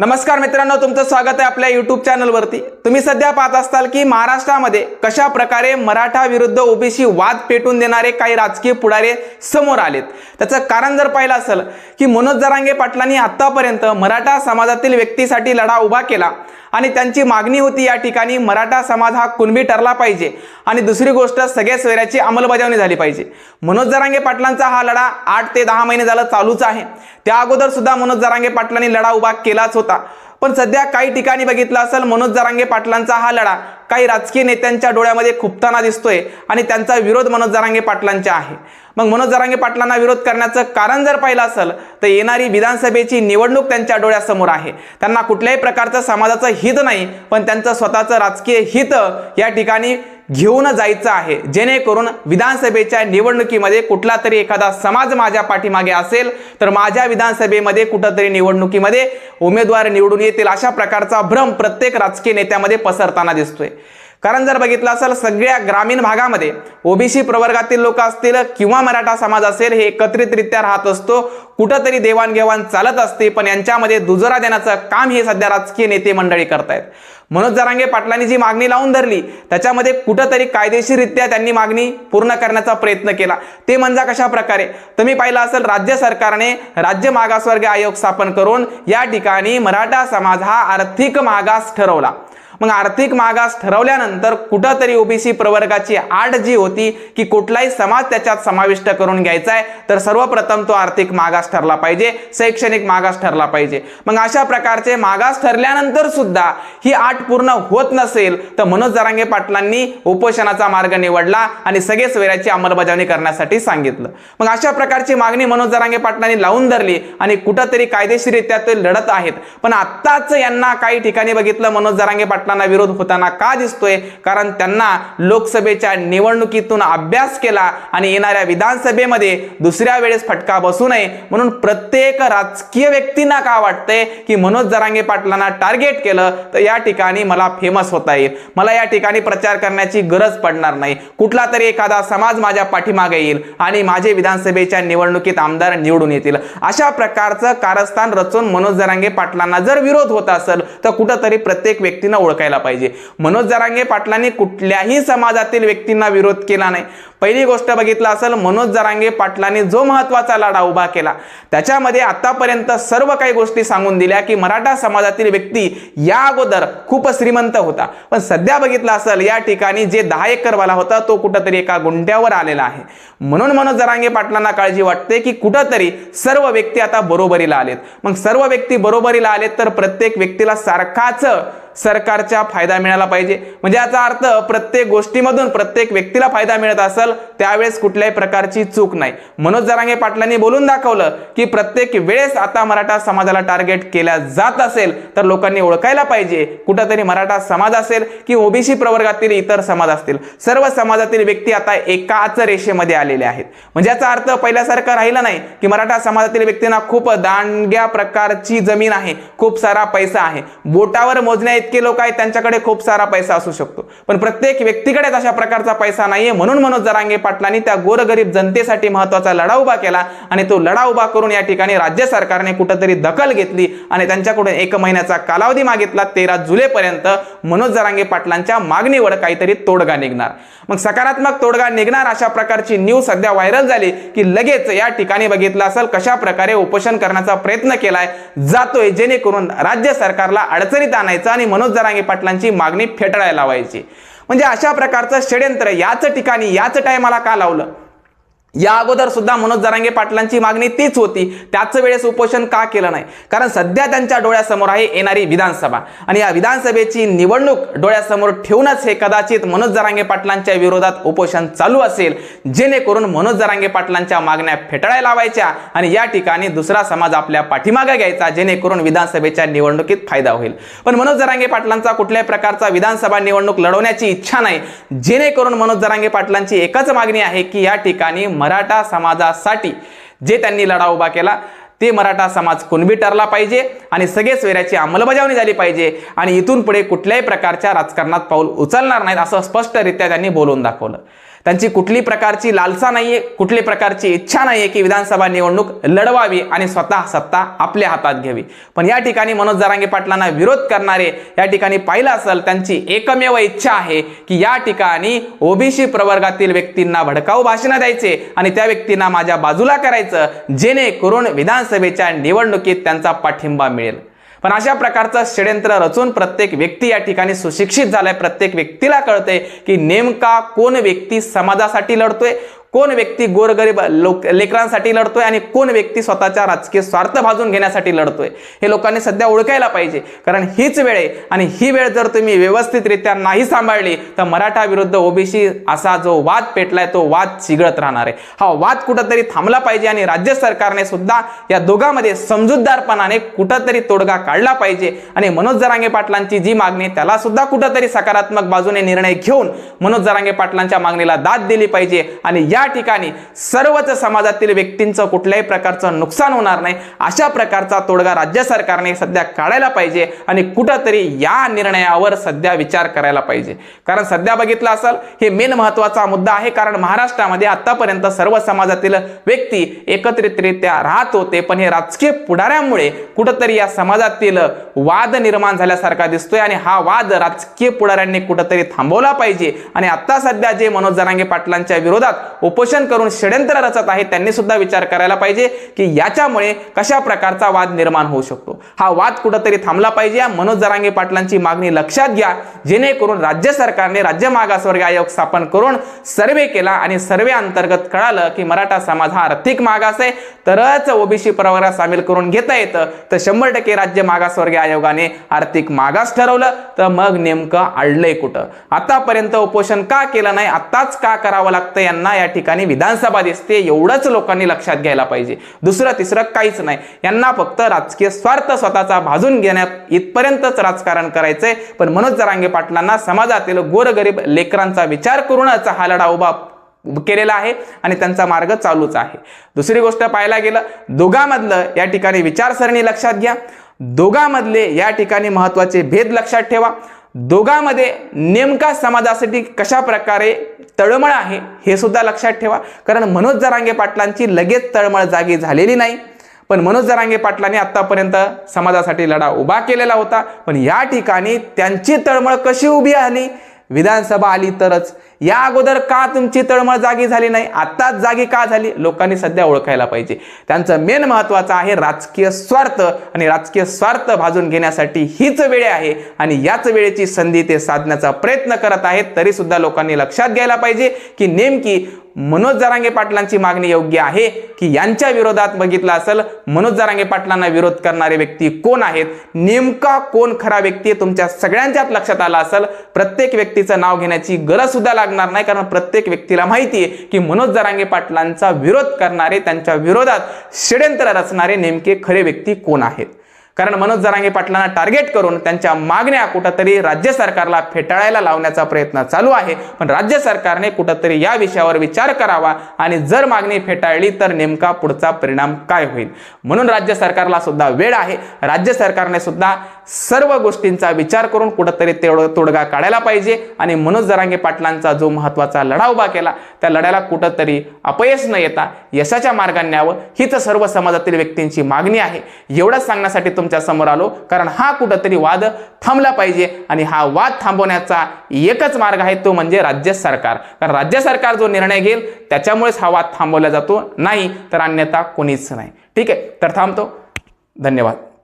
नमस्कार मित्रांनो तुमचं स्वागत आहे आपल्या युट्यूब चॅनलवरती तुम्ही सध्या पाहत असताल की महाराष्ट्रामध्ये कशा प्रकारे मराठा विरुद्ध ओबीसी वाद पेटून देणारे काही राजकीय पुढारे समोर आलेत. त्याचं कारण जर पाहिलं असेल की मनोज जरांगे पाटलांनी आतापर्यंत मराठा समाजातील व्यक्तीसाठी लढा उभा केला. आणि त्यांची मागणी होती या ठिकाणी मराठा समाज हा कुणबी ठरला पाहिजे. आणि दुसरी गोष्ट सगळ्या सोयऱ्याची अंमलबजावणी झाली पाहिजे. मनोज जरांगे पाटलांचा हा लढा आठ ते दहा महिने झाला चालूच आहे. त्या अगोदर सुद्धा मनोज जरांगे पाटलांनी लढा उभा केलाच होता. पण सध्या काही ठिकाणी बघितलं असेल मनोज जरांगे पाटलांचा हा लढा काही राजकीय नेत्यांच्या डोळ्यामध्ये खुपताना दिसतोय आणि त्यांचा विरोध मनोज जरांगे पाटलांचा आहे. मग मनोज जरांगे पाटलांना विरोध करण्याचं कारण जर पाहिलं असेल तर येणारी विधानसभेची निवडणूक त्यांच्या डोळ्यासमोर आहे. त्यांना कुठल्याही प्रकारचं समाजाचं हित नाही पण त्यांचं स्वतःचं राजकीय हित या ठिकाणी घेऊन जायचं आहे. जेणेकरून विधानसभेच्या निवडणुकीमध्ये कुठला तरी एखादा समाज माझ्या पाठीमागे असेल तर माझ्या विधानसभेमध्ये कुठंतरी निवडणुकीमध्ये उमेदवार निवडून येतील अशा प्रकारचा भ्रम प्रत्येक राजकीय नेत्यामध्ये पसरताना दिसतोय. कारण जर बघितलं असेल सगळ्या ग्रामीण भागामध्ये ओबीसी प्रवर्गातील लोक असतील किंवा मराठा समाज असेल हे एकत्रितरित्या राहत असतो. कुठंतरी देवाणघेवाण चालत असते पण यांच्यामध्ये दुजोरा देण्याचं काम हे सध्या राजकीय नेते मंडळी करतायत. मनोज जरांगे पाटलांनी जी मागणी लावून धरली त्याच्यामध्ये कुठंतरी कायदेशीररित्या त्यांनी मागणी पूर्ण करण्याचा प्रयत्न केला. ते म्हणजे कशा प्रकारे तुम्ही पाहिलं असेल राज्य सरकारने राज्य मागासवर्गीय आयोग स्थापन करून या ठिकाणी मराठा समाज हा आर्थिक मागास ठरवला. मग आर्थिक मागास ठरवल्यानंतर कुठंतरी ओबीसी प्रवर्गाची आड जी होती की कुठलाही समाज त्याच्यात समाविष्ट करून घ्यायचा आहे तर सर्वप्रथम तो आर्थिक मागास ठरला पाहिजे शैक्षणिक मागास ठरला पाहिजे. मग अशा प्रकारचे मागास ठरल्यानंतर सुद्धा ही आठ पूर्ण होत नसेल तर मनोज जरांगे पाटलांनी उपोषणाचा मार्ग निवडला आणि सगळे सोयऱ्याची अंमलबजावणी करण्यासाठी सांगितलं. मग अशा प्रकारची मागणी मनोज जरांगे पाटलांनी लावून धरली आणि कुठंतरी कायदेशीररित्या ते लढत आहेत. पण आत्ताच यांना काही ठिकाणी बघितलं मनोज जरांगे घटनांना विरोध होताना का दिसतोय? कारण त्यांना लोकसभेच्या निवडणुकीतून अभ्यास केला आणि येणाऱ्या विधानसभेमध्ये दुसऱ्या वेळेस फटका बसू नये. म्हणून प्रत्येक राजकीय व्यक्तींना का वाटतंय की मनोज जरांगे पाटलांना टार्गेट केलं तर या ठिकाणी मला फेमस होता येईल. मला या ठिकाणी प्रचार करण्याची गरज पडणार नाही. कुठला तरी एखादा समाज माझ्या पाठीमागे येईल आणि माझे विधानसभेच्या निवडणुकीत आमदार निवडून येतील. अशा प्रकारचं कारस्थान रचून मनोज जरांगे पाटलांना जर विरोध होत असेल तर कुठंतरी प्रत्येक व्यक्तीनं ओळख ओळखायला पाहिजे. मनोज जरांगे पाटलांनी कुठल्याही समाजातील व्यक्तींना विरोध केला नाही. पहिली गोष्ट बघितलं असेल मनोज जरांगे पाटलांनी जो महत्त्वाचा लढा उभा केला त्याच्यामध्ये आतापर्यंत सर्व काही गोष्टी सांगून दिल्या की मराठा समाजातील व्यक्ती या अगोदर खूप श्रीमंत होता. पण सध्या बघितलं असेल या ठिकाणी जे दहा एकरवाला होता तो कुठंतरी एका गुंड्यावर आलेला आहे. म्हणून मनोज जरांगे पाटलांना काळजी वाटते की कुठंतरी सर्व व्यक्ती आता बरोबरीला आलेत. मग सर्व व्यक्ती बरोबरीला आलेत तर प्रत्येक व्यक्तीला सारखाच सरकारचा फायदा मिळाला पाहिजे. म्हणजे याचा अर्थ प्रत्येक गोष्टीमधून प्रत्येक व्यक्तीला फायदा मिळत असेल त्यावेळेस कुठल्याही प्रकारची चूक नाही. मनोज जरांगे पाटलांनी बोलून दाखवलं की प्रत्येक वेळेस आता मराठा समाजाला टार्गेट केल्या जात असेल तर लोकांनी ओळखायला पाहिजे. कुठंतरी मराठा समाज असेल की ओबीसी प्रवर्गातील इतर समाज असतील. सर्व समाजातील व्यक्ती आता एकाच रेषेमध्ये आलेले आहेत. म्हणजे याचा अर्थ पहिल्यासारखं राहिलं नाही की मराठा समाजातील व्यक्तींना खूप दांडग्या प्रकारची जमीन आहे खूप सारा पैसा आहे. बोटावर मोजण्या इतके लोक आहेत त्यांच्याकडे खूप सारा पैसा असू शकतो. पण प्रत्येक व्यक्तीकडेच अशा प्रकारचा पैसा नाहीये. म्हणून मनोज जरांगे पाटलांनी त्या गोरगरीब जनतेसाठी महत्त्वाचा लढा उभा केला आणि तो लढा उभा करून या ठिकाणी राज्य सरकारने कुठंतरी दखल घेतली आणि त्यांच्याकडून एक महिन्याचा कालावधी मागितला. तेरा जुलैपर्यंत मनोज जरांगे पाटलांच्या मागणीवर काहीतरी तोडगा निघणार. मग सकारात्मक तोडगा निघणार अशा प्रकारची न्यूज सध्या व्हायरल झाली की लगेच या ठिकाणी बघितलं असेल कशा प्रकारे उपोषण करण्याचा प्रयत्न केलाय जातोय जेणेकरून राज्य सरकारला अडचणीत आणायचं आणि मनोज जरांगे पाटलांची मागणी फेटाळायला लावायची. म्हणजे अशा प्रकारचं षड्यंत्र याच ठिकाणी याच टायमाला का लावलं? या अगोदर सुद्धा मनोज जरांगे पाटलांची मागणी तीच होती. त्याच वेळेस उपोषण का केलं नाही? कारण सध्या त्यांच्या डोळ्यासमोर आहे येणारी विधानसभा. आणि या विधानसभेची निवडणूक डोळ्यासमोर ठेवूनच हे कदाचित मनोज जरांगे पाटलांच्या विरोधात उपोषण चालू असेल. जेणेकरून मनोज जरांगे पाटलांच्या मागण्या फेटाळायला लावायच्या आणि या ठिकाणी दुसरा समाज आपल्या पाठीमागे घ्यायचा जेणेकरून विधानसभेच्या निवडणुकीत फायदा होईल. पण मनोज जरांगे पाटलांचा कुठल्याही प्रकारचा विधानसभा निवडणूक लढवण्याची इच्छा नाही. जेणेकरून मनोज जरांगे पाटलांची एकच मागणी आहे की या ठिकाणी मराठा समाजासाठी जे त्यांनी लढा उभा केला ते मराठा समाज कुणबी ठरला पाहिजे आणि सगळे सोयऱ्याची अंमलबजावणी झाली पाहिजे आणि इथून पुढे कुठल्याही प्रकारच्या राजकारणात पाऊल उचलणार नाहीत असं स्पष्टरित्या त्यांनी बोलून दाखवलं. त्यांची कुठली प्रकारची लालसा नाहीये कुठली प्रकारची इच्छा नाहीये की विधानसभा निवडणूक लढवावी आणि स्वतः सत्ता आपल्या हातात घ्यावी. पण या ठिकाणी मनोज जरांगे पाटलांना विरोध करणारे या ठिकाणी पाहिलं असेल त्यांची एकमेव इच्छा आहे की या ठिकाणी ओबीसी प्रवर्गातील व्यक्तींना भडकाऊ भाषणं द्यायचे आणि त्या व्यक्तींना माझ्या बाजूला करायचं जेणेकरून विधानसभेच्या निवडणुकीत त्यांचा पाठिंबा मिळेल. पण अशा प्रकारचं षड्यंत्र रचून प्रत्येक व्यक्ती या ठिकाणी सुशिक्षित झालाय. प्रत्येक व्यक्तीला कळतंय की नेमका कोण व्यक्ती समाजासाठी लढतोय? कोण व्यक्ती गोरगरीब लोक लेकरांसाठी लढतोय आणि कोण व्यक्ती स्वतःच्या राजकीय स्वार्थ भाजून घेण्यासाठी लढतोय? हे लोकांनी सध्या ओळखायला पाहिजे. कारण हीच वेळ आहे आणि ही वेळ जर तुम्ही व्यवस्थितरित्या नाही सांभाळली तर मराठा विरुद्ध ओबीसी असा जो वाद पेटलाय तो वाद चिघळत राहणार आहे. हा वाद कुठंतरी थांबला पाहिजे आणि राज्य सरकारने सुद्धा या दोघांमध्ये समजूतदारपणाने कुठंतरी तोडगा काढला पाहिजे. आणि मनोज जरांगे पाटलांची जी मागणी आहे, त्याला सुद्धा कुठंतरी सकारात्मक बाजूने निर्णय घेऊन मनोज जरांगे पाटलांच्या मागणीला दाद दिली पाहिजे. आणि या ठिकाणी सर्वच समाजातील व्यक्तींचं कुठल्याही प्रकारचं नुकसान होणार नाही. अशा प्रकारचा तोडगा राज्य सरकारने सध्या काढायला पाहिजे आणि कुठंतरी या निर्णयावर सध्या विचार करायला पाहिजे. कारण सध्या बघितलं असेल हे मेन महत्त्वाचा मुद्दा आहे. कारण महाराष्ट्रामध्ये आतापर्यंत सर्व समाजातील व्यक्ती एकत्रितरित्या राहत होते. पण हे राजकीय पुढाऱ्यामुळे कुठंतरी या समाजातील वाद निर्माण झाल्यासारखा दिसतोय आणि हा वाद राजकीय पुढाऱ्यांनी कुठंतरी थांबवला पाहिजे. आणि आता सध्या जे मनोज जरांगे पाटलांच्या विरोधात उपोषण करून षड्यंत्र रचत आहे त्यांनी सुद्धा विचार करायला पाहिजे की याच्यामुळे कशा प्रकारचा वाद निर्माण होऊ शकतो. हा वाद कुठंतरी थांबला पाहिजे. या मनोज जरांगे पाटलांची मागणी लक्षात घ्या. जेणेकरून राज्य सरकारने राज्य मागासवर्ग आयोग स्थापन करून सर्वे केला आणि सर्वे अंतर्गत कळालं की मराठा समाज हा आर्थिक मागास आहे. तरच ओबीसी प्रवर्गात सामील करून घेता येतं. तर शंभर टक्के राज्य मागासवर्गीय आयोगाने आर्थिक मागास ठरवलं. तर मग नेमकं अडलंय कुठं? आतापर्यंत उपोषण का केलं नाही? आत्ताच का करावं लागतं यांना या ठिकाणी ठिकाणी विधानसभा दिसते एवढंच लोकांनी लक्षात घ्यायला पाहिजे. दुसरं तिसरं काहीच नाही. यांना फक्त राजकीय स्वार्थ स्वतःचा भाजून घेण्यात इथपर्यंतच राजकारण करायचंय. पण मनोज जरांगे पाटलांना समाजातील गोरगरीब लेकरांचा विचार करूनच हा लढा उभा केलेला आहे आणि त्यांचा मार्ग चालूच आहे. दुसरी गोष्ट पाहायला गेलं दोघांमधलं या ठिकाणी विचारसरणी लक्षात घ्या. दोघांमधले या ठिकाणी महत्त्वाचे भेद लक्षात ठेवा. दोघांमध्ये नेमका समाजासाठी कशा प्रकारे तळमळ आहे हे सुद्धा लक्षात ठेवा. कारण मनोज जरांगे पाटलांची लगेच तळमळ जागी झालेली नाही. पण मनोज जरांगे पाटलांनी आत्तापर्यंत समाजासाठी लढा उभा केलेला होता. पण या ठिकाणी त्यांची तळमळ कशी उभी आली विधानसभा आली तरच. या अगोदर का तुमची तळमळ जागी झाली नाही? आत्ताच जागी का झाली? लोकांनी सध्या ओळखायला पाहिजे. त्यांचं मेन महत्वाचं आहे राजकीय स्वार्थ आणि राजकीय स्वार्थ भाजून घेण्यासाठी हीच वेळ आहे आणि याच वेळेची संधी ते साधण्याचा प्रयत्न करत आहेत. तरी सुद्धा लोकांनी लक्षात घ्यायला पाहिजे की नेमकी मनोज जरांगे पाटलांची मागणी योग्य आहे की यांच्या विरोधात बघितलं असेल मनोज जरांगे पाटलांना विरोध करणारे व्यक्ती कोण आहेत? नेमका कोण खरा व्यक्ती तुमच्या सगळ्यांच्याच लक्षात आला असेल? प्रत्येक व्यक्तीचं नाव घेण्याची गरज सुद्धा लागणार नाही कारण प्रत्येक व्यक्तीला माहिती आहे की मनोज जरांगे पाटलांचा विरोध करणारे त्यांच्या विरोधात षड्यंत्र रचणारे नेमके खरे व्यक्ती कोण आहेत? कारण मनोज जरांगे पाटलांना टार्गेट करून त्यांच्या मागण्या कुठंतरी राज्य सरकारला फेटाळायला लावण्याचा प्रयत्न चालू आहे. पण राज्य सरकारने कुठंतरी या विषयावर विचार करावा आणि जर मागणी फेटाळली तर नेमका पुढचा परिणाम काय होईल? म्हणून राज्य सरकारला सुद्धा वेळ आहे. राज्य सरकारने सुद्धा सर्व गोष्टींचा विचार करून कुठंतरी तेवढं तोडगा काढायला पाहिजे. आणि मनोज जरांगे पाटलांचा जो महत्त्वाचा लढा उभा केला त्या लढ्याला कुठंतरी अपयश न येता यशाच्या मार्गाने न्यावं हीच सर्व समाजातील व्यक्तींची मागणी आहे. एवढंच सांगण्यासाठी तुमच्यासमोर आलो कारण हा कुठंतरी वाद थांबला पाहिजे. आणि हा वाद थांबवण्याचा एकच मार्ग आहे तो म्हणजे राज्य सरकार. कारण राज्य सरकार जो निर्णय घेईल त्याच्यामुळेच हा वाद थांबवला जातो. नाही तर अन्यथा कोणीच नाही. ठीक आहे तर थांबतो. धन्यवाद.